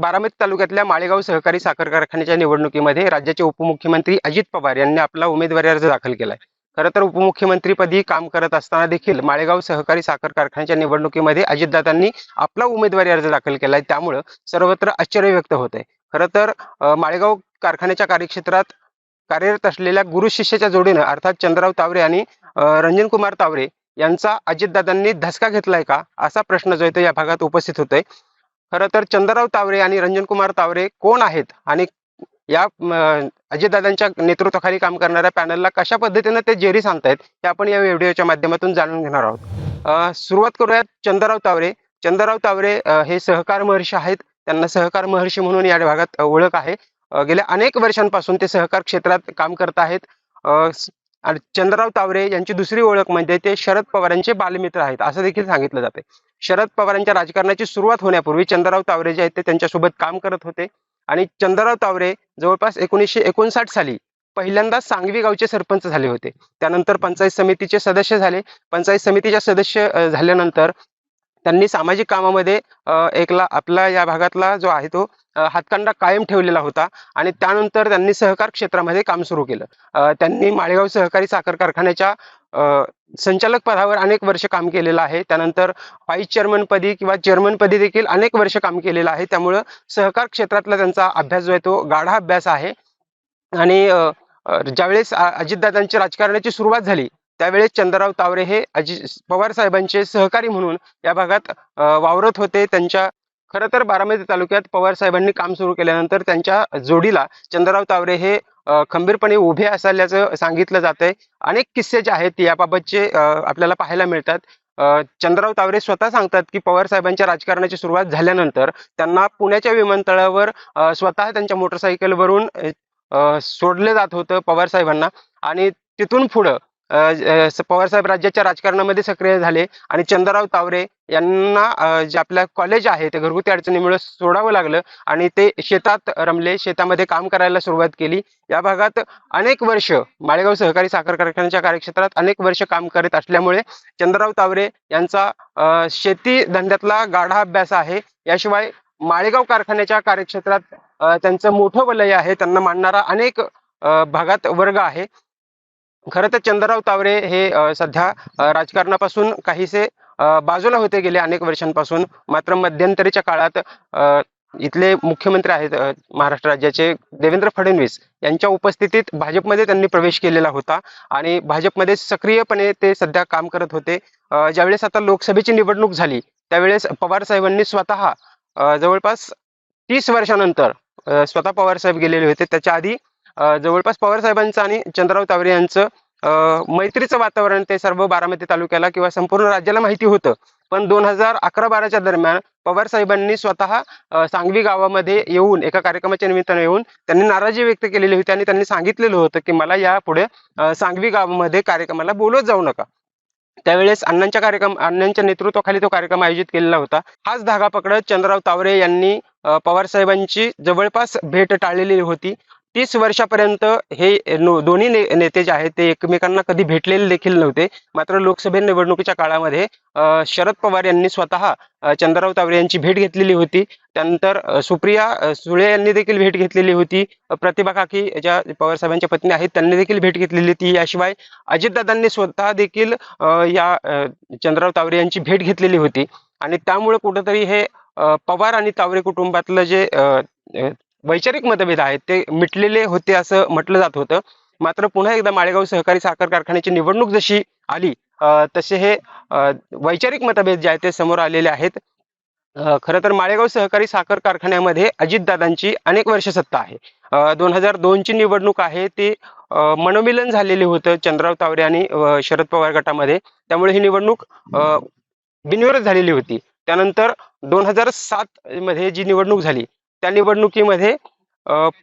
बारामती तालुक्यातल्या माळेगाव सहकारी साखर कारखान्याच्या निवडणुकीमध्ये राज्याचे उपमुख्यमंत्री अजित पवार यांनी आपला उमेदवारी अर्ज दाखल केलाय. खरं तर उपमुख्यमंत्रीपदी काम करत असताना देखील माळेगाव सहकारी साखर कारखान्याच्या निवडणुकीमध्ये अजितदादांनी आपला उमेदवारी अर्ज दाखल केलाय. त्यामुळं सर्वत्र आश्चर्य व्यक्त होत आहे खरं तर माळेगाव कारखान्याच्या कार्यक्षेत्रात कार्यरत असलेल्या गुरु शिष्याच्या जोडीनं अर्थात चंद्रराव तावरे आणि रंजनकुमार रंजन कुमार तावरे यांचा अजितदादांनी धसका घेतलाय का असा प्रश्न जो आहे तो या भागात उपस्थित होतोय. खरं तर चंद्रराव तावरे आणि रंजनकुमार तावरे कोण आहेत आणि या अजितदादांच्या नेतृत्वाखाली काम करणाऱ्या पॅनलला कशा पद्धतीनं ते जेरी सांगतायत हे आपण या व्हिडिओच्या माध्यमातून जाणून घेणार आहोत. सुरुवात करूयात चंद्रराव तावरे. चंद्रराव तावरे हे सहकार महर्षी आहेत. त्यांना सहकार महर्षी म्हणून या भागात ओळख आहे. गेल्या अनेक वर्षांपासून ते सहकार क्षेत्रात काम करत आहेत. आणि चंद्रराव तावरे यांची दुसरी ओळख म्हणजे ते शरद पवारांचे बालमित्र आहेत असं देखील सांगितलं जाते. शरद पवारांच्या राजकारणाची सुरुवात होण्यापूर्वी चंद्रराव तावरे जे आहेत ते त्यांच्यासोबत काम करत होते. आणि चंद्रराव तावरे जवळपास एकोणीसशे एकोणसाठ साली पहिल्यांदा सांगवी गावचे सरपंच झाले होते. त्यानंतर पंचायत समितीचे सदस्य झाले. पंचायत समितीच्या सदस्य झाल्यानंतर त्यांनी सामाजिक कामामध्ये एकला आपला या भागातला जो आहे तो हातकांडा कायम ठेवलेला होता आणि त्यानंतर त्यांनी सहकार क्षेत्रामध्ये काम सुरू केलं. त्यांनी माळेगाव सहकारी साखर कारखान्याच्या अं, संचालक पदावर अनेक वर्ष काम केलेलं आहे. त्यानंतर व्हाईस चेअरमनपदी किंवा चेअरमनपदी देखील अनेक वर्ष काम केलेलं आहे. त्यामुळं सहकार क्षेत्रातला त्यांचा अभ्यास जो आहे तो गाढा अभ्यास आहे. आणि ज्यावेळेस अजितदादांची राजकारणाची सुरुवात झाली त्यावेळेस चंद्रराव तावरे हे अजित पवार साहेबांचे सहकारी म्हणून या भागात वावरत होते. त्यांच्या खरं तर बारामती तालुक्यात पवार साहेबांनी काम सुरू केल्यानंतर त्यांच्या जोडीला चंद्रराव तावरे हे खंबीरपणे उभे असल्याचं सांगितलं जातंय. अनेक किस्से जे आहेत याबाबतचे आपल्याला पाहायला मिळतात. चंद्रराव तावरे स्वतः सांगतात की पवार साहेबांच्या राजकारणाची सुरुवात झाल्यानंतर त्यांना पुण्याच्या विमानतळावर स्वतः त्यांच्या मोटरसायकलवरून अं, सोडलं जात होतं पवार साहेबांना. आणि तिथून पुढं पवारसाहेब पवार साहेब राज्याच्या राजकारणामध्ये सक्रिय झाले आणि चंद्रराव तावरे यांना जे आपल्या कॉलेज आहे ते घरगुती अडचणीमुळे सोडावं लागलं आणि ते शेतात रमले शेतामध्ये काम करायला सुरुवात केली. या भागात अनेक वर्ष माळेगाव सहकारी साखर कारखान्याच्या कार्यक्षेत्रात अनेक वर्ष काम करत असल्यामुळे चंद्रराव तावरे यांचा अं, शेती धंद्यातला गाढा अभ्यास आहे. याशिवाय माळेगाव कारखान्याच्या कार्यक्षेत्रात त्यांचं मोठं वलय आहे. त्यांना मानणारा अनेक अं, भागात वर्ग आहे. खरं तर चंद्रराव तावरे हे सध्या राजकारणापासून काहीसे बाजूला होते गेले अनेक वर्षांपासून. मात्र मध्यंतरीच्या काळात अं, इथले मुख्यमंत्री आहेत महाराष्ट्र राज्याचे देवेंद्र फडणवीस यांच्या उपस्थितीत भाजपमध्ये त्यांनी प्रवेश केलेला होता आणि भाजपमध्ये सक्रियपणे ते सध्या काम करत होते. ज्यावेळेस आता लोकसभेची निवडणूक झाली त्यावेळेस पवार साहेबांनी स्वतः जवळपास तीस वर्षानंतर स्वतः पवार साहेब गेलेले होते. त्याच्या आधी जवळपास पवार साहेबांचं आणि चंद्रराव तावरे यांचं अं, मैत्रीचं वातावरण ते सर्व बारामती तालुक्याला किंवा संपूर्ण राज्याला माहिती होतं. पण दोन हजार अकरा बाराच्या दरम्यान पवार साहेबांनी स्वतः सांगवी गावामध्ये येऊन एका कार्यक्रमाच्या निमित्ताने येऊन त्यांनी नाराजी व्यक्त केलेली होती आणि त्यांनी सांगितलेलं होतं की मला यापुढे सांगवी गावामध्ये कार्यक्रमाला बोलवत जाऊ नका. त्यावेळेस अण्णांच्या कार्यक्रम अण्णांच्या नेतृत्वाखाली तो कार्यक्रम आयोजित केलेला होता. हाच धागा पकडत चंद्रराव तावरे यांनी पवार साहेबांची जवळपास भेट टाळलेली होती. तीस वर्षापर्यंत हे दोन्ही ने- नेते जे आहेत ते एकमेकांना कधी भेटलेले देखील नव्हते. मात्र लोकसभे निवडणुकीच्या काळामध्ये अं, शरद पवार यांनी स्वतः चंद्रराव तावरे यांची भेट घेतलेली होती. त्यानंतर सुप्रिया सुळे यांनी देखील भेट घेतलेली होती. प्रतिभा काकी ज्या पवार साहेबांच्या पत्नी आहेत त्यांनी देखील भेट घेतलेली होती. याशिवाय अजितदादांनी स्वतः देखील या चंद्रराव तावरे यांची भेट घेतलेली होती. आणि त्यामुळे कुठंतरी हे पवार आणि तावरे कुटुंबातलं जे अं, वैचारिक मतभेद आहेत. ते मिटलेले होते असं म्हटलं जात होतं. मात्र पुन्हा एकदा माळेगाव सहकारी साखर कारखान्याची निवडणूक जशी आली तसे हे वैचारिक मतभेद जे आहेत ते समोर आलेले आहेत. खरं तर माळेगाव सहकारी साखर कारखान्यामध्ये अजितदादांची अनेक वर्ष सत्ता आहे. दोन हजार दोनची निवडणूक आहे. ती मनोमिलन झालेले होतं चंद्रराव तावरे आणि शरद पवार गटामध्ये. त्यामुळे ही निवडणूक बिनविरोध झालेली होती. त्यानंतर दोन हजार सात मध्ये जी निवडणूक झाली त्या निवडणुकीमध्ये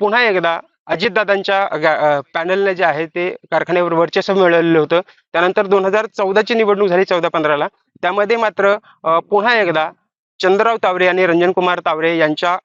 पुन्हा एकदा अजितदादांच्या पॅनलने जे आहे ते कारखान्यावर वर्चस्व मिळवलेलं होतं. त्यानंतर दोन हजार चौदाची निवडणूक झाली चौदा पंधराला. त्यामध्ये मात्र पुन्हा एकदा चंद्रराव तावरे आणि रंजनकुमार तावरे यांच्या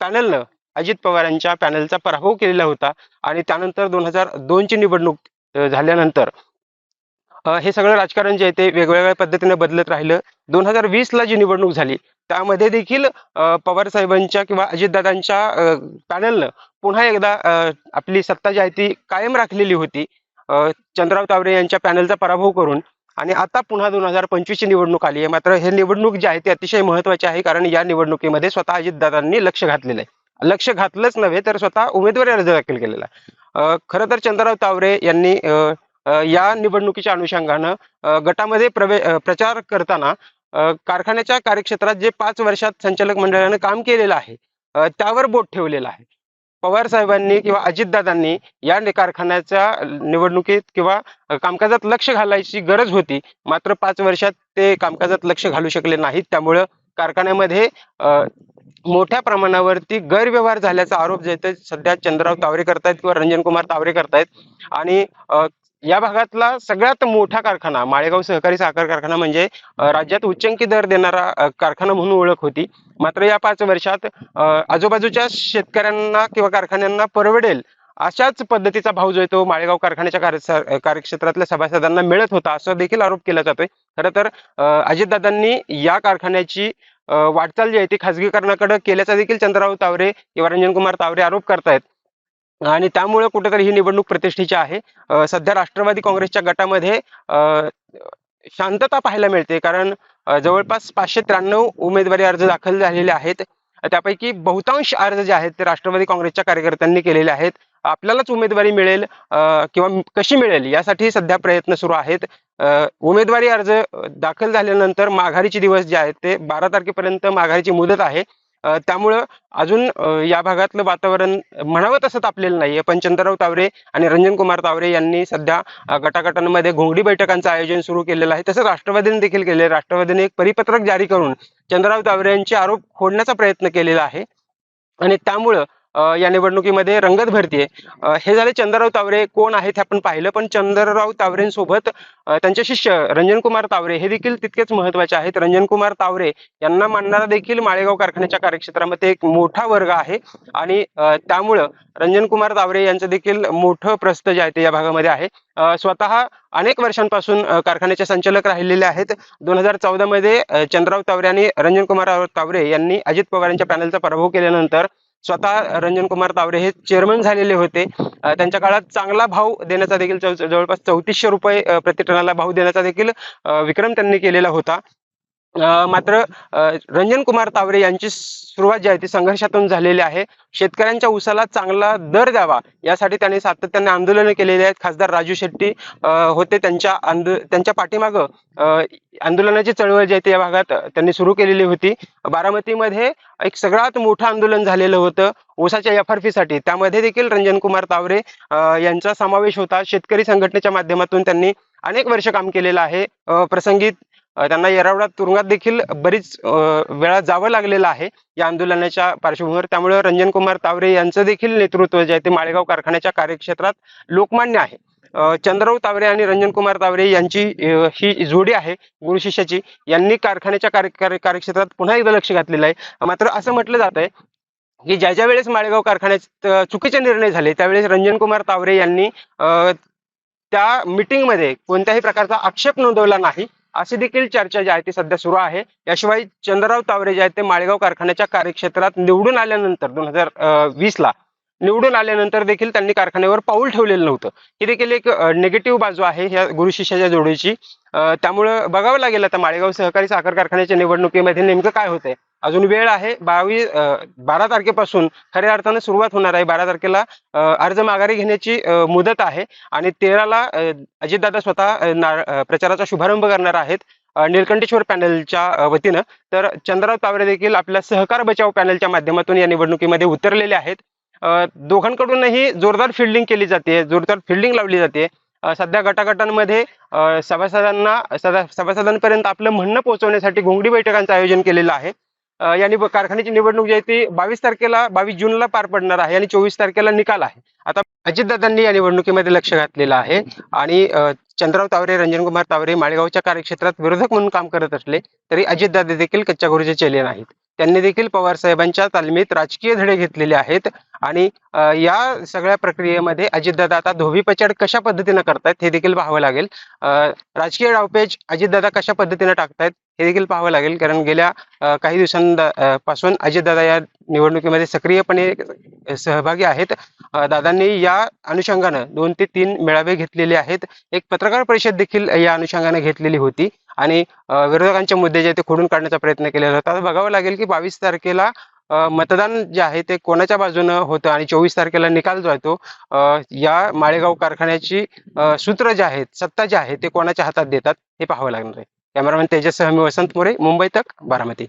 पॅनलनं अजित पवार यांच्या पॅनलचा पराभव केलेला होता. आणि त्यानंतर दोन हजार दोनची निवडणूक झाल्यानंतर हे सगळं राजकारण जे आहे ते वेगवेगळ्या पद्धतीने बदलत राहिलं. दोन हजार वीस ला जी निवडणूक झाली त्यामध्ये देखील पवार साहेबांच्या किंवा अजितदादांच्या पॅनलनं पुन्हा एकदा आपली सत्ता जी आहे ती कायम राखलेली होती. चंद्रराव तावरे यांच्या पॅनलचा पराभव करून आणि आता पुन्हा दोन हजार पंचवीसची निवडणूक आली आहे. मात्र हे निवडणूक जी आहे ती अतिशय महत्वाची आहे कारण या निवडणुकीमध्ये स्वतः अजितदादांनी लक्ष घातलेलं आहे. लक्ष घातलंच नव्हे तर स्वतः उमेदवारी अर्ज दाखल केलेला खरं तर चंद्रराव तावरे यांनी या निवडणुकीच्या अनुषंगानं गटामध्ये प्रवे प्रचार करताना कारखान्याच्या कार्यक्षेत्रात जे पाच वर्षात संचालक मंडळानं काम केलेलं आहे त्यावर बोट ठेवलेलं आहे. पवार साहेबांनी किंवा अजितदादांनी या कारखान्याच्या निवडणुकीत किंवा कामकाजात लक्ष घालायची गरज होती. मात्र पाच वर्षात ते कामकाजात लक्ष घालू शकले नाहीत. त्यामुळं कारखान्यामध्ये मोठ्या प्रमाणावरती गैरव्यवहार झाल्याचा आरोप जे सध्या चंद्रराव तावरे करतायत किंवा रंजन कुमार तावरे करतायत. आणि या भागातला सगळ्यात मोठा कारखाना माळेगाव सहकारी साखर कारखाना म्हणजे राज्यात उच्चंकी दर देणारा कारखाना म्हणून ओळख होती. मात्र या पाच वर्षात आजूबाजूच्या शेतकऱ्यांना किंवा कारखान्यांना परवडेल अशाच पद्धतीचा भाव जो आहे तो माळेगाव कारखान्याच्या कार्य कार्यक्षेत्रातल्या सभासदांना मिळत होता असा देखील आरोप केला जातोय. खरं तर अजितदादांनी या कारखान्याची वाटचाल जी आहे ती खासगीकरणाकडे केल्याचा देखील चंद्रराव तावरे किंवा रंजन कुमार तावरे आरोप करतायत. आणि त्यामुळे कुठेतरी ही निवडणूक प्रतिष्ठेची आहे. सध्या राष्ट्रवादी काँग्रेसच्या गटामध्ये शांतता पाहायला मिळते. कारण जवळपास पाचशे त्र्याण्णव उमेदवारी अर्ज दाखल झालेले आहेत. त्यापैकी बहुतांश अर्ज जे आहेत ते राष्ट्रवादी काँग्रेसच्या कार्यकर्त्यांनी केलेले आहेत. आपल्यालाच उमेदवारी मिळेल किंवा कशी मिळेल यासाठी सध्या प्रयत्न सुरू आहेत. उमेदवारी अर्ज दाखल झाल्यानंतर माघारीचे दिवस जे आहेत ते बारा तारखेपर्यंत माघारीची मुदत आहे. त्यामुळं अजून या भागातलं वातावरण म्हणावं तसं तापलेलं नाहीये. पण चंद्रराव तावरे आणि रंजन कुमार तावरे यांनी सध्या गटागटांमध्ये घोंगडी बैठकांचं आयोजन सुरू केलेलं आहे. तसंच राष्ट्रवादीने देखील केले राष्ट्रवादीने एक परिपत्रक जारी करून चंद्रराव तावरे यांचे आरोप खोडण्याचा प्रयत्न केलेला आहे. आणि त्यामुळं या निवडणुकीमध्ये रंगत भरतीये. हे झाले चंद्रराव तावरे. कोण आहेत हे आपण पाहिलं पण चंद्रराव तावरेंसोबत त्यांचे शिष्य रंजनकुमार तावरे हे देखील तितकेच महत्त्वाचे आहेत. रंजनकुमार तावरे यांना मानणारा देखील माळेगाव कारखान्याच्या कार्यक्षेत्रामध्ये एक मोठा वर्ग आहे. आणि त्यामुळं रंजनकुमार तावरे यांचं देखील मोठं प्रस्थ जे आहे ते या भागामध्ये आहे. स्वतः अनेक वर्षांपासून कारखान्याचे संचालक राहिलेले आहेत. दोन हजार चौदा मध्ये चंद्रराव तावरे आणि रंजनकुमार तावरे यांनी अजित पवार यांच्या पॅनलचा पराभव केल्यानंतर स्वतः रंजन कुमार तावरे हे चेअरमन झालेले होते. त्यांच्या काळात चांगला भाव देण्याचा देखील जवळपास चौतीसशे रुपये प्रतिटनाला भाव देण्याचा देखील विक्रम त्यांनी केलेला होता. मात्र रंजन कुमार तावरे यांची सुरुवात जी आहे ती संघर्षातून झालेली आहे. शेतकऱ्यांच्या उसाला चांगला दर द्यावा यासाठी त्यांनी सातत्याने आंदोलनं केलेली आहेत. खासदार राजू शेट्टी होते त्यांच्या आंदो त्यांच्या पाठीमागं आंदोलनाची चळवळ जी आहे ती या भागात त्यांनी सुरू केलेली होती. बारामतीमध्ये एक सगळ्यात मोठं आंदोलन झालेलं होतं ऊसाच्या एफ आरसाठी त्यामध्ये देखील रंजन कुमार तावरे यांचा समावेश होता. शेतकरी संघटनेच्या माध्यमातून त्यांनी अनेक वर्ष काम केलेलं आहे. प्रसंगी त्यांना येरवडा तुरुंगात देखील बरीच वेळा जावं लागलेलं आहे या आंदोलनाच्या पार्श्वभूमीवर. त्यामुळे रंजन कुमार तावरे यांचं देखील नेतृत्व जे आहे ते माळेगाव कारखान्याच्या कार्यक्षेत्रात लोकमान्य आहे. चंद्रराव तावरे आणि रंजन कुमार तावरे यांची ही जोडी आहे गुरु शिष्याची. यांनी कारखान्याच्या कार्य कार्यक्षेत्रात पुन्हा एकदा लक्ष घातलेलं आहे. मात्र असं म्हटलं जात आहे की ज्या ज्या वेळेस माळेगाव कारखान्यात चुकीचे निर्णय झाले त्यावेळेस रंजन कुमार तावरे यांनी त्या मीटिंगमध्ये कोणत्याही प्रकारचा आक्षेप नोंदवला नाही. अशी देखील चर्चा जी आहे ती सध्या सुरू आहे. याशिवाय चंद्रराव तावरे जे आहेत ते माळेगाव कारखान्याच्या कार्यक्षेत्रात निवडून आल्यानंतर दोन हजार वीस ला निवडून आल्यानंतर देखील त्यांनी कारखान्यावर पाऊल ठेवलेलं नव्हतं. ही देखील एक निगेटिव्ह बाजू आहे ह्या गुरु शिष्याच्या जोडीची. त्यामुळं बघावं लागेल आता माळेगाव सहकारी साखर कारखान्याच्या निवडणुकीमध्ये नेमकं काय होतंय. अजून वेळ आहे बावीस बारा तारखेपासून खऱ्या अर्थानं सुरुवात होणार आहे. बारा तारखेला अर्ज माघारी घेण्याची मुदत आहे आणि तेराला अजितदादा स्वतः प्रचाराचा शुभारंभ करणार आहेत निलकंठेश्वर पॅनलच्या वतीनं. तर चंद्रराव तावरे देखील आपल्या सहकार बचाव पॅनलच्या माध्यमातून या निवडणुकीमध्ये उतरलेले आहेत. दोघांकडूनही जोरदार फिल्डिंग केली जाते जोरदार फिल्डिंग लावली जाते. सध्या गटागटांमध्ये सभासदांना सदा सभासदांपर्यंत आपलं म्हणणं पोहोचवण्यासाठी घोंगडी बैठकांचं आयोजन केलेलं आहे. अ, या कारखान्याची निवडणूक जी आहे ती बावीस तारखेला बावीस जूनला पार पडणार आहे आणि चोवीस तारखेला निकाल आहे. आता अजितदादांनी या निवडणुकीमध्ये लक्ष घातलेलं आहे आणि चंद्रराव तावरे रंजनकुमार तावरे माळेगावच्या कार्यक्षेत्रात विरोधक म्हणून काम करत असले तरी अजितदादा देखील कच्च्या गुरुचे चेले नाहीत. त्यांनी देखील पवार साहेबांच्या तालमीत राजकीय धडे घेतलेले आहेत. आणि या सगळ्या प्रक्रियेमध्ये अजितदादा आता धोबीपछाड कशा पद्धतीनं करतायत हे देखील पाहावं लागेल. राजकीय डावपेच अजितदादा कशा पद्धतीनं टाकतायत हे देखील पाहावं लागेल. कारण गेल्या काही काही दिवसांपासून अजितदादा या निवडणुकीमध्ये सक्रियपणे सहभागी आहेत. दादांनी या अनुषंगानं दोन ते तीन मेळावे घेतलेले आहेत. एक पत्रकार परिषद देखील या अनुषंगाने घेतलेली होती. आणि विरोधकांचे मुद्दे जे ते खोडून काढण्याचा प्रयत्न केलेला होता. आता बघावं लागेल की बावीस तारखेला मतदान जे आहे ते कोणाच्या बाजूनं होतं आणि चोवीस तारखेला निकाल जो आहे तो या माळेगाव कारखान्याची सूत्र जे आहेत सत्ता जे आहे ते कोणाच्या हातात देतात हे पाहावं लागणार आहे. कॅमेरामॅन तेजस मी वसंत मोरे मुंबई तक बारामती.